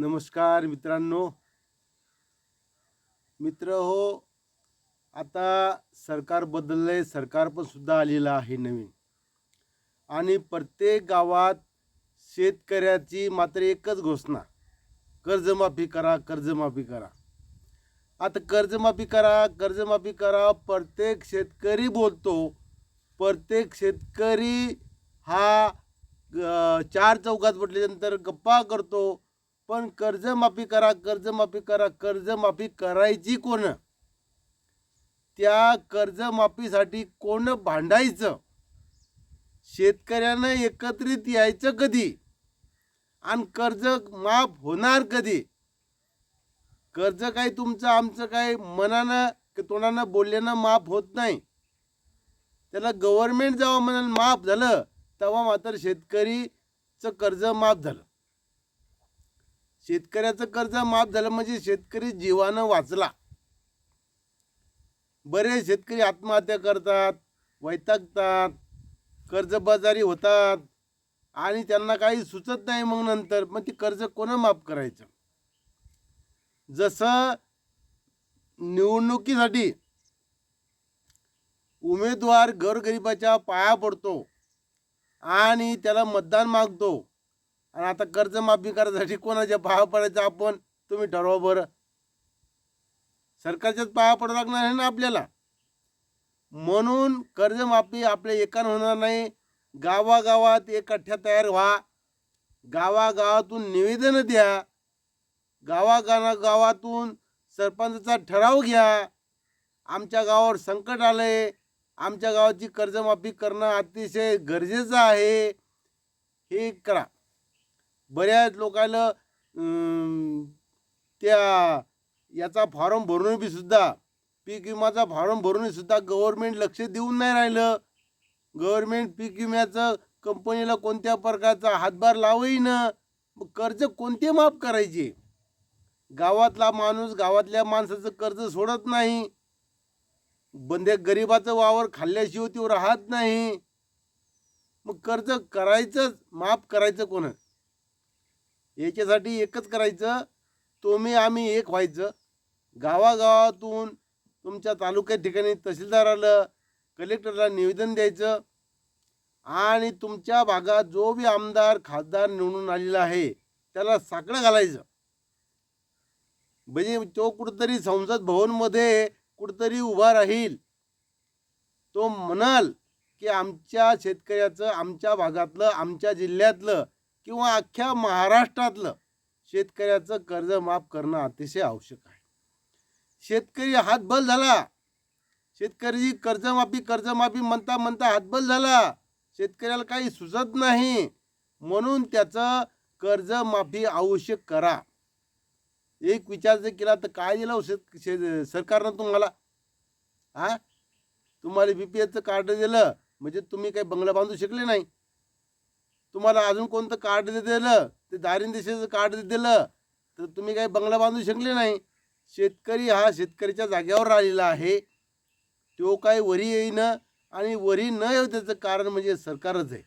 नमस्कार मित्रांनो. मित्र हो आता सरकार बदललं आहे सरकार पण सुद्धा आलेलं आहे नवीन. आणि प्रत्येक गावात शेतकऱ्याची मात्र एकच घोषणा कर्जमाफी करा कर्जमाफी करा. आता कर्जमाफी करा कर्जमाफी करा प्रत्येक शेतकरी बोलतो प्रत्येक शेतकरी हा चार चौकात म्हटल्यानंतर गप्पा करतो पण कर्जमाफी करा कर्जमाफी करा कर्जमाफी करायची कोण? त्या कर्जमाफीसाठी कोण भांडायचं? शेतकऱ्यानं एकत्रित यायचं कधी? आणि कर्ज माफ होणार कधी? कर्ज काही तुमचं आमचं काय मनानं की तोंडानं बोलल्यानं माफ होत नाही? त्याला गव्हर्नमेंट जेव्हा म्हणाल माफ झालं तेव्हा मात्र शेतकरीचं कर्ज माफ झालं. शेतकऱ्याचं कर्ज माफ झालं म्हणजे शेतकरी जीवानं वाचला. बरेच शेतकरी आत्महत्या करतात वैतागतात कर्जबाजारी होतात आणि त्यांना काही सुचत नाही मग नंतर मग ते कर्ज कोणं माफ करायचं? जसं निवडणुकीसाठी उमेदवार घरगरिबाच्या पाया पडतो आणि त्याला मतदान मागतो आणि आता कर्जमाफी करायसाठी कोणाच्या पाया पडायचं आपण? तुम्ही ठरवा बरं. सरकारच्याच पाया पडावं लागणार आहे ना आपल्याला? म्हणून कर्जमाफी आपल्या एकानं होणार नाही. गावागावात एकठ्ठा तयार व्हा. गावागावातून निवेदनं द्या. गावागाना गावातून सरपंचा ठराव घ्या. आमच्या गावावर संकट आले आमच्या गावाची कर्जमाफी करणं अतिशय गरजेचं आहे. हे करा. बऱ्याच लोकांना त्या याचा फॉर्म भरून बी सुद्धा पीक विमाचा फॉर्म भरून सुद्धा गव्हर्मेंट लक्ष देऊन नाही राहिलं. गव्हर्मेंट पीक विम्याचं कंपनीला कोणत्या प्रकारचा हातभार लावही ना मग कर्ज कोणते माफ करायचे? गावातला माणूस गावातल्या माणसाचं कर्ज सोडत नाही. बंदे गरिबाचं वावर खाल्ल्याशिवाय तो राहत नाही. मग कर्ज करायचंच माफ करायचं कोण याच्यासाठी एकच करायचं तुम्ही आम्ही एक व्हायचं. गावागावातून तुमच्या तालुक्या ठिकाणी तहसीलदार आलं कलेक्टरला निवेदन द्यायचं आणि तुमच्या भागात जो बी आमदार खासदार निवडून आलेला आहे त्याला साकडं घालायचं. म्हणजे तो कुठंतरी संसद भवनमध्ये कुठंतरी उभा राहील. तो म्हणाल की आमच्या शेतकऱ्याचं आमच्या भागातलं आमच्या जिल्ह्यातलं किंवा अख्ख्या महाराष्ट्रातलं शेतकऱ्याचं कर्ज माफ करणं अतिशय आवश्यक आहे. शेतकरी हातबल झाला. शेतकरी कर्जमाफी कर्जमाफी म्हणता म्हणता हातबल झाला. शेतकऱ्याला काही सुचत नाही. म्हणून त्याचं कर्जमाफी आवश्यक करा. एक विचार जर केला तर काय दिलं हो शेत शे सरकारनं तुम्हाला? हा तुम्हाला बी पी एचं कार्ड दिलं. म्हणजे तुम्ही काही बंगला बांधू शकले नाही. तुम्हाला अजून कोणतं कार्ड दिलं ते दारिन देशाचं कार्ड दिलं तर तुम्ही काही बंगला बांधू शकले नाही. शेतकरी हा शेतकऱ्याच्या जागेवर राहिलेला आहे. तो काही वरी येईनं आणि वरी न येऊ त्याचं कारण म्हणजे सरकारच आहे.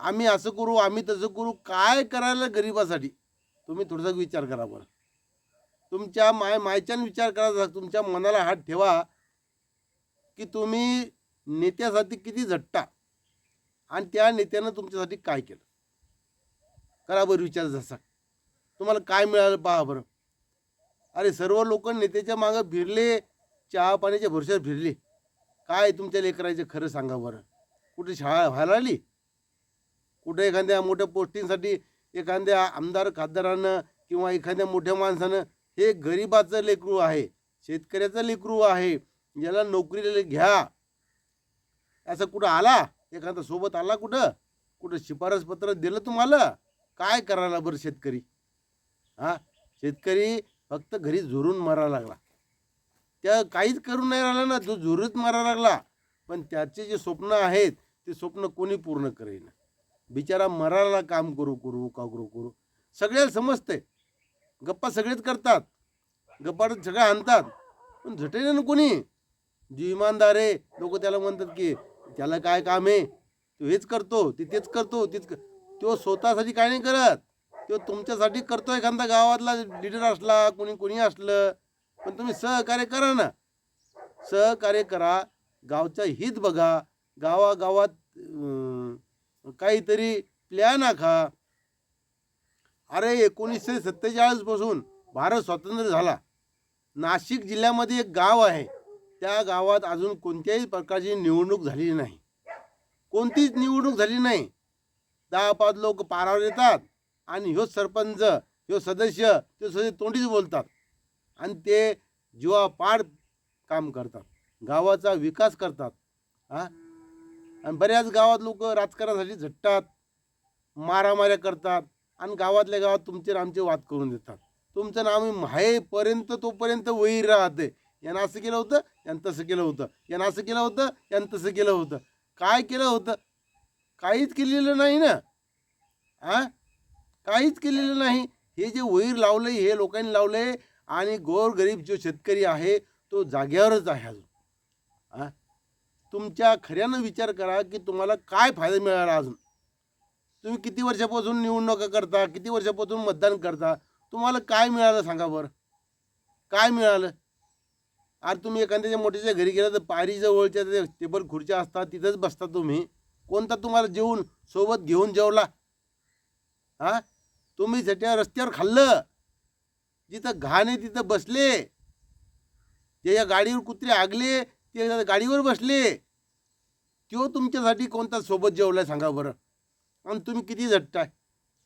आम्ही असं करू आम्ही तसं करू काय करायला गरिबासाठी? तुम्ही थोडासा विचार करा बरं. तुमच्या माय मायच्यानं विचार करा तुमच्या मनाला हात ठेवा की तुम्ही नेत्यासाठी किती झट्टा आणि त्या नेत्यानं तुमच्यासाठी काय केलं? करा बरं विचार जसा. तुम्हाला काय मिळालं पहा बरं. अरे सर्व लोक नेत्याच्या मागं भिरले चहा पाण्याच्या भरशात फिरले. काय तुमच्या लेकरायचं खरं सांगा बरं. कुठे शाळा व्हायला आली? कुठे एखाद्या मोठ्या पोस्टिंगसाठी एखाद्या आमदार खासदारानं किंवा एखाद्या मोठ्या माणसानं? हे गरिबाचं लेकरू आहे शेतकऱ्याचं लेकरू आहे. ज्याला नोकरीला घ्या. असं कुठं आला? एखादा सोबत आला कुठं? कुठं शिफारस पत्र दिलं तुम्हाला? काय करायला बरं शेतकरी? हा? शेतकरी फक्त घरी झुरून मारायला लागला. त्या काहीच करून नाही राहिला ना तो झुरूच मारायला लागला. पण त्याचे जे स्वप्न आहेत ते स्वप्न कोणी पूर्ण करेन. बिचारा मराला काम करू करू का करू करू. सगळ्याला समजते गप्पा सगळेच करतात. गप्पा सगळ्या आणतात. पण झटेल ना कोणी? जी इमानदार आहे लोक त्याला म्हणतात की त्याला काय काम आहे? तो हेच करतो ते तेच करतो तेच कर तो स्वतःसाठी काय नाही करत. तो तुमच्यासाठी करतो एखादा गावातला लिडर असला कोणी कोणी असलं पण तुम्ही सहकार्य करा ना. सहकार्य करा गावचं हित बघा गावागावात काहीतरी प्लॅन आखा. अरे एकोणीसशे सत्तेचाळीसपासून भारत स्वतंत्र झाला. नाशिक जिल्ह्यामध्ये एक गाव आहे. त्या गावात अजून कोणत्याही प्रकारची निवडणूक झालेली नाही. कोणतीच निवडणूक झाली नाही. दहा पाच लोक पारावर येतात आणि ह्यो सरपंच ह्यो सदस्य ते सदस्य तोंडीच बोलतात. आणि ते जीवापाड काम करतात. गावाचा विकास करतात. हा? आणि बऱ्याच गावात लोक राजकारणासाठी झटतात मारामाऱ्या करतात आणि गावातल्या गावात तुमचे आमचे वाद करून देतात. तुमचं नाव आहे तोपर्यंत वैर राहते. यानं असं केलं होतं यानं तसं केलं होतं. यानं असं केलं होतं यानं तसं केलं होतं. काय केलं होतं? काहीच केलेलं नाही ना. आ? काहीच केलेलं नाही. हे जे वैर आहे हे लोकांनी लावलं आहे आणि गोरगरीब जो शेतकरी आहे तो जाग्यावरच आहे अजून. हां तुमच्या खऱ्यानं विचार करा की तुम्हाला काय फायदा मिळाला अजून? तुम्ही किती वर्षापासून निवडणुका करता किती वर्षापासून मतदान करता? तुम्हाला काय मिळालं सांगा बरं? काय मिळालं? अरे तुम्ही एखाद्याच्या मोठ्याच्या घरी गेला तर पायरी जवळच्या टेबल खुर्च्या असतात तिथंच बसता तुम्ही. कोणता तुम्हाला जेवून सोबत घेऊन जेवला? हा? तुम्ही सट्या रस्त्यावर खाल्लं. जिथं घाण आहे तिथं बसले. जे या गाडीवर कुत्रे आगले ते गाडीवर बसले. तो तुमच्यासाठी कोणता सोबत जेवला सांगा बरं. आणि तुम्ही किती झटताय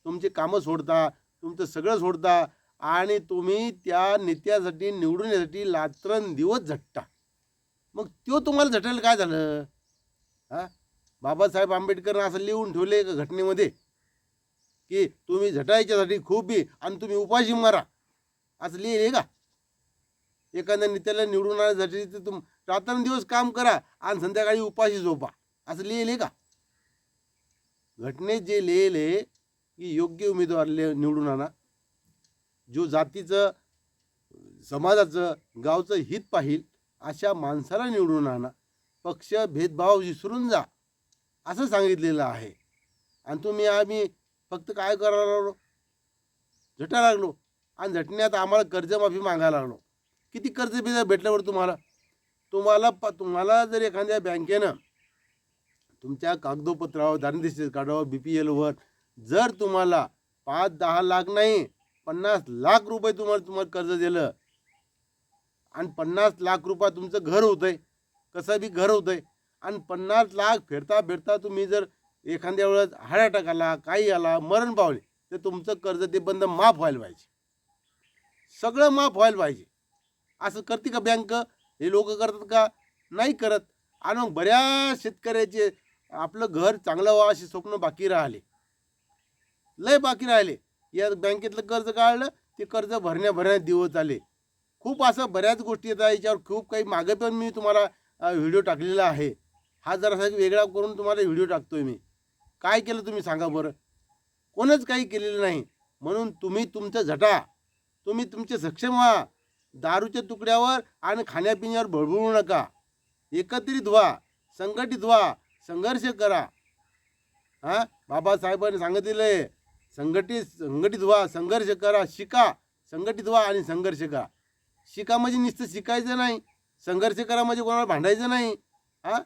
तुमची कामं सोडता तुमचं सगळं सोडता आणि तुम्ही त्या नेत्यासाठी निवडून येण्यासाठी रात्रंदिवस झटता. मग तो तुम्हाला झटायला काय झालं? हा? बाबासाहेब आंबेडकरनं असं लिहून ठेवले का घटनेमध्ये की तुम्ही झटायच्यासाठी खूप बी आणि तुम्ही उपाशी मारा. असं लिहिले का? एखाद्या नेत्याला निवडून आणण्यासाठी तर तुम रात्रंदिवस काम करा आणि संध्याकाळी उपाशी झोपा. असं लिहिले का? घटनेत जे लिहिले की योग्य उमेदवार ले निवडून आणा. जो जातीचं समाजाचं गावचं हित पाहिल अशा माणसाला निवडून आणा. पक्ष भेदभाव विसरून जा. असं सांगितलेलं आहे. आणि तुम्ही आम्ही फक्त काय करायला लागलो? झटा लागलो. आणि झटण्यात आम्हाला कर्जमाफी मागायला लागलो. किती कर्ज बिजा भेटल्यावर तुम्हाला? तुम्हाला प तुम्हाला जर एखाद्या बँकेनं तुमच्या कागदोपत्रावर दारिद्र्य कार्डावर बी पी एलवर जर तुम्हाला पाच दहा लाख नाही पन्नास लाख रुपये तुम्हाला तुम्हाला कर्ज दिलं. आणि पन्नास लाख रुपये तुमचं घर होतंय. कसं बी घर होतंय. आणि पन्नास लाख फेडता फेडता तुम्ही जर एखाद्या वेळेस हार्ट अटॅक आला काही आला मरण पावले तर तुमचं कर्ज ते बंद माफ व्हायला पाहिजे. सगळं माफ व्हायला पाहिजे. असं करते का बँक हे लोक करतात का? नाही करत. आणि मग बऱ्याच शेतकऱ्याचे आपलं घर चांगलं व्हावं असे स्वप्न बाकी राहिले. लय बाकी राहिले. या बँकेतलं कर्ज काढलं ते कर्ज भरण्या भरण्यात दिवस आले. खूप असं बऱ्याच गोष्टी येतात याच्यावर खूप काही मागे पण मी तुम्हाला व्हिडिओ टाकलेला आहे. हा जरासा वेगळा करून तुम्हाला व्हिडिओ टाकतोय मी. काय केलं तुम्ही सांगा बरं? कोणच काही केलेलं नाही. म्हणून तुम्ही तुमचं झटा. तुम्ही तुमचे सक्षम व्हा. दारूच्या तुकड्यावर आणि खाण्यापिण्यावर भळभळू नका. एकत्रित व्हा. संघटित व्हा. संघर्ष करा. हां? बाबासाहेबांनी सांगितलेलं आहे. संघटित संघटित व्हा संघर्ष करा शिका. संघटित व्हा आणि संघर्ष करा. शिका म्हणजे नुसतं शिकायचं नाही. संघर्ष करा म्हणजे कोणाला भांडायचं नाही. हां?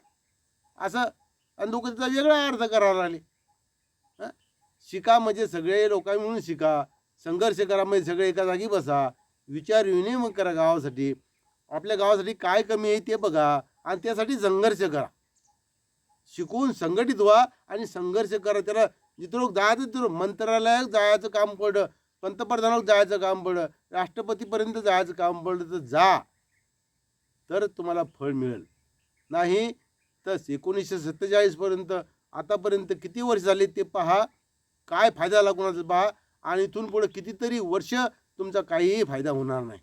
असं आणि लोक त्याचा वेगळा अर्थ करायला लागले. हां? शिका म्हणजे सगळे लोक मिळून शिका. संघर्ष करा म्हणजे सगळे एका जागी बसा. विचार विनिमय करा गावासाठी. आपल्या गावासाठी काय कमी आहे ते बघा आणि त्यासाठी संघर्ष करा. शिकून संघटित व्हा आणि संघर्ष करा. त्याला जिथं लोक जायचं तिथं मंत्रालयात जायचं काम पडलं पंतप्रधानाला जायचं काम पडलं राष्ट्रपतीपर्यंत जायचं काम पडलं तर जा. तर तुम्हाला फळ मिळेल. नाही तर एकोणीसशे सत्तेचाळीसपर्यंत आतापर्यंत किती वर्ष झाले ते पहा. काय फायदा लागून पहा. आणि इथून पुढे कितीतरी वर्ष तुमचा काहीही फायदा होणार नाही.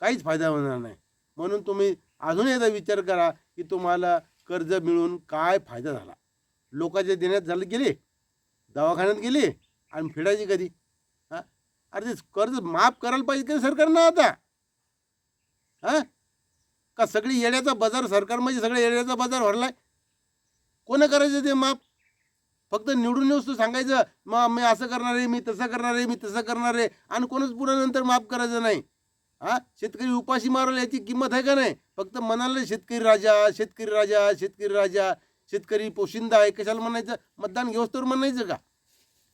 काहीच फायदा होणार नाही. म्हणून तुम्ही अजून एकदा विचार करा की तुम्हाला कर्ज मिळून काय फायदा झाला. लोकांच्या देण्यात झालं गेले दवाखान्यात गेले आणि फेडायची कधी? हां? अरे ते कर्ज माफ करायला पाहिजे का सरकारनं आता? हां? का सगळी येड्याचा बाजार सरकार म्हणजे सगळ्या येड्याचा बाजार भरलाय? कोणं करायचं ते माफ? फक्त निवडून येऊस तर सांगायचं मग मी असं करणार आहे मी तसं करणार आहे मी तसं करणार आहे. आणि कोणच पुढे नंतर माफ करायचं नाही. हा? शेतकरी उपाशी मारला याची किंमत आहे का नाही? फक्त म्हणाले शेतकरी राजा शेतकरी राजा शेतकरी राजा. शेतकरी पोशिंदा आहे कशाला म्हणायचं? मतदान घेऊस तर म्हणायचं का?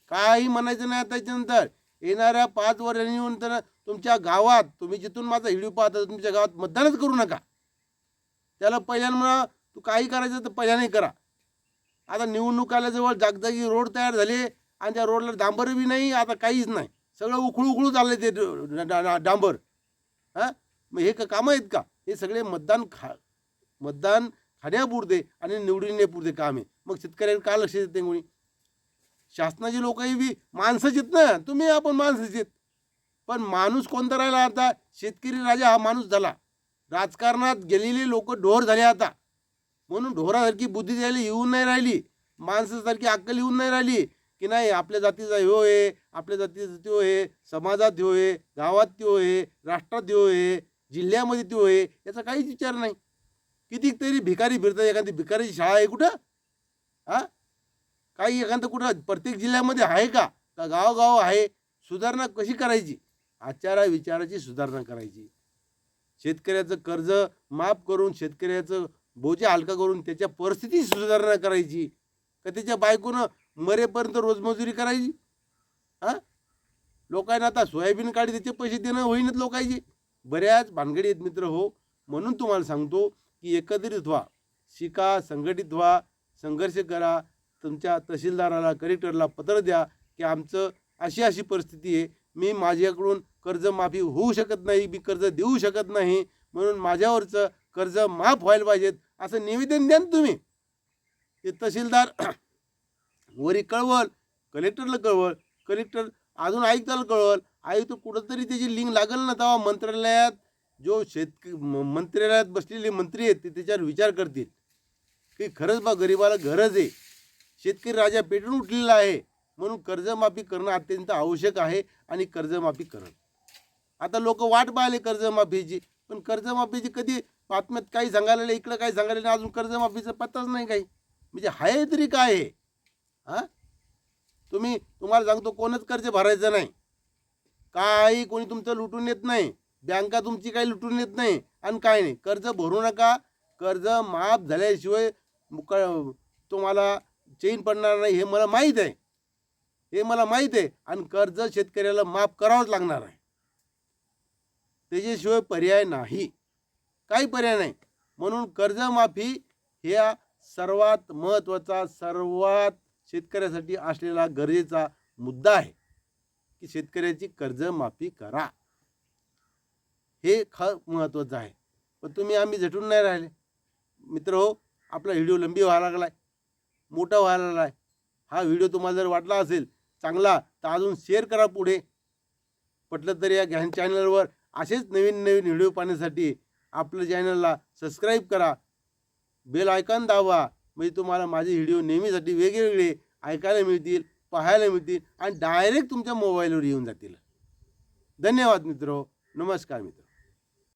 काही म्हणायचं नाही त्याच्यानंतर येणाऱ्या पाच वर्षांनंतर तुमच्या गावात तुम्ही जिथून माझा व्हिडिओ पाहता तुमच्या गावात मतदानच करू नका. त्याला पहिल्यानं म्हणा तू काही करायचं तर पहिल्याने करा. आता निवडणूक आल्याजवळ जागजागी रोड तयार झाले आणि त्या रोडला डांबर बी नाही आता काहीच नाही. सगळं उखळू उखळू चालले ते डा- डांबर. हां? मग हे का कामं आहेत का? हे सगळे मतदान खा मतदान खाण्यापुरते आणि निवडून काम. आहे मग शेतकऱ्यांना का लक्ष देते कोणी? शासनाची लोकही बी माणसंच आहेत ना. तुम्ही आपण माणसंच आहेत पण माणूस कोणता राहिला आता? शेतकरी राजा हा माणूस झाला. राजकारणात गेलेले लोक ढोर झाले आता. म्हणून ढोरासारखी बुद्धी द्यायला येऊन नाही राहिली. माणसासारखी अक्कल येऊन नाही राहिली की नाही आपल्या जातीचा ह्यो आहे आपल्या जातीचा त्यो आहे समाजात ह्यो आहे गावात त्यो आहे राष्ट्रात त्यो आहे जिल्ह्यामध्ये त्यो आहे याचा काहीच विचार नाही. कितीतरी भिकारी फिरतात एखादी भिकारीची शाळा आहे कुठं? हा? काही एखादं कुठं प्रत्येक जिल्ह्यामध्ये आहे का? का गावगाव आहे? सुधारणा कशी करायची? आचारा विचाराची सुधारणा करायची. शेतकऱ्याचं कर्ज माफ करून शेतकऱ्याचं बोजा हलका करून त्याच्या परिस्थिती सुधारणा करायची. का त्याच्या बायकोनं मरेपर्यंत रोजमजुरी करायची? हां? लोकांना आता सोयाबीन काढी त्याचे पैसे देणं होईनच लोकांचे. बऱ्याच भानगडी आहेत मित्र हो म्हणून तुम्हाला सांगतो की एकत्रित व्हा. शिका संघटित व्हा संघर्ष करा. तुमच्या तहसीलदाराला कलेक्टरला पत्र द्या की आमचं अशी अशी परिस्थिती आहे. मी माझ्याकडून कर्जमाफी होऊ शकत नाही मी कर्ज देऊ शकत नाही. म्हणून माझ्यावरचं कर्ज माफ व्हायला पाहिजेत असं निवेदन द्या ना तुम्ही. ते तहसीलदार वरी कळवल कलेक्टरला कळवल. कलेक्टर अजून आयुक्ताला कळवल. आयुक्त कुठंतरी त्याची लिंक लागल ना तेव्हा मंत्रालयात जो शेतक म- मंत्रालयात बसलेले मंत्री आहेत ते त्याच्यावर विचार करतील. की खरंच बा गरिबाला गरज आहे. शेतकरी राजा पेटून उठलेला आहे. म्हणून कर्जमाफी करणं अत्यंत आवश्यक आहे आणि कर्जमाफी करणं. आता लोक वाट पाहिले कर्जमाफीची. पण कर्जमाफीची कधी बातम्यात काही सांगायला नाही, इकडं काही सांगायला नाही अजून कर्जमाफीचा पत्ताच नाही काही. म्हणजे आहे तरी काय आहे? हां? तुम्ही तुम्हाला सांगतो कोणच कर्ज भरायचं नाही. काही कोणी तुमचं लुटून येत नाही. बँका तुमची काही लुटून येत नाही आणि काय नाही. कर्ज भरू नका. कर्ज माफ झाल्याशिवाय तुम्हाला चेन पडणार नाही हे मला माहीत आहे. हे मला माहीत आहे आणि कर्ज शेतकऱ्याला माफ करावंच लागणार आहे. त्याच्याशिवाय पर्याय नाही. काही पर्याय नाही. म्हणून कर्जमाफी ह्या सर्वात महत्त्वाचा सर्वात शेतकऱ्यासाठी असलेला गरजेचा मुद्दा आहे. की शेतकऱ्याची कर्जमाफी करा. हे ख महत्त्वाचं आहे. पण तुम्ही आम्ही झटून नाही राहिले. मित्र हो आपला व्हिडिओ लंबी व्हायला लागला आहे मोठा व्हायला लागला आहे हा व्हिडिओ तुम्हाला जर वाटला असेल चांगला तर अजून शेअर करा पुढे. पटलं तर या घ्यान चॅनलवर असेच नवीन नवीन व्हिडिओ पाहण्यासाठी आपलं चॅनलला सबस्क्राईब करा. बेल आयकॉन दाबा. म्हणजे तुम्हाला माझे व्हिडिओ नेहमीसाठी वेगवेगळे ऐकायला मिळतील पाहायला मिळतील आणि डायरेक्ट तुमच्या मोबाईलवर येऊन जातील. धन्यवाद मित्र हो. नमस्कार मित्र हो.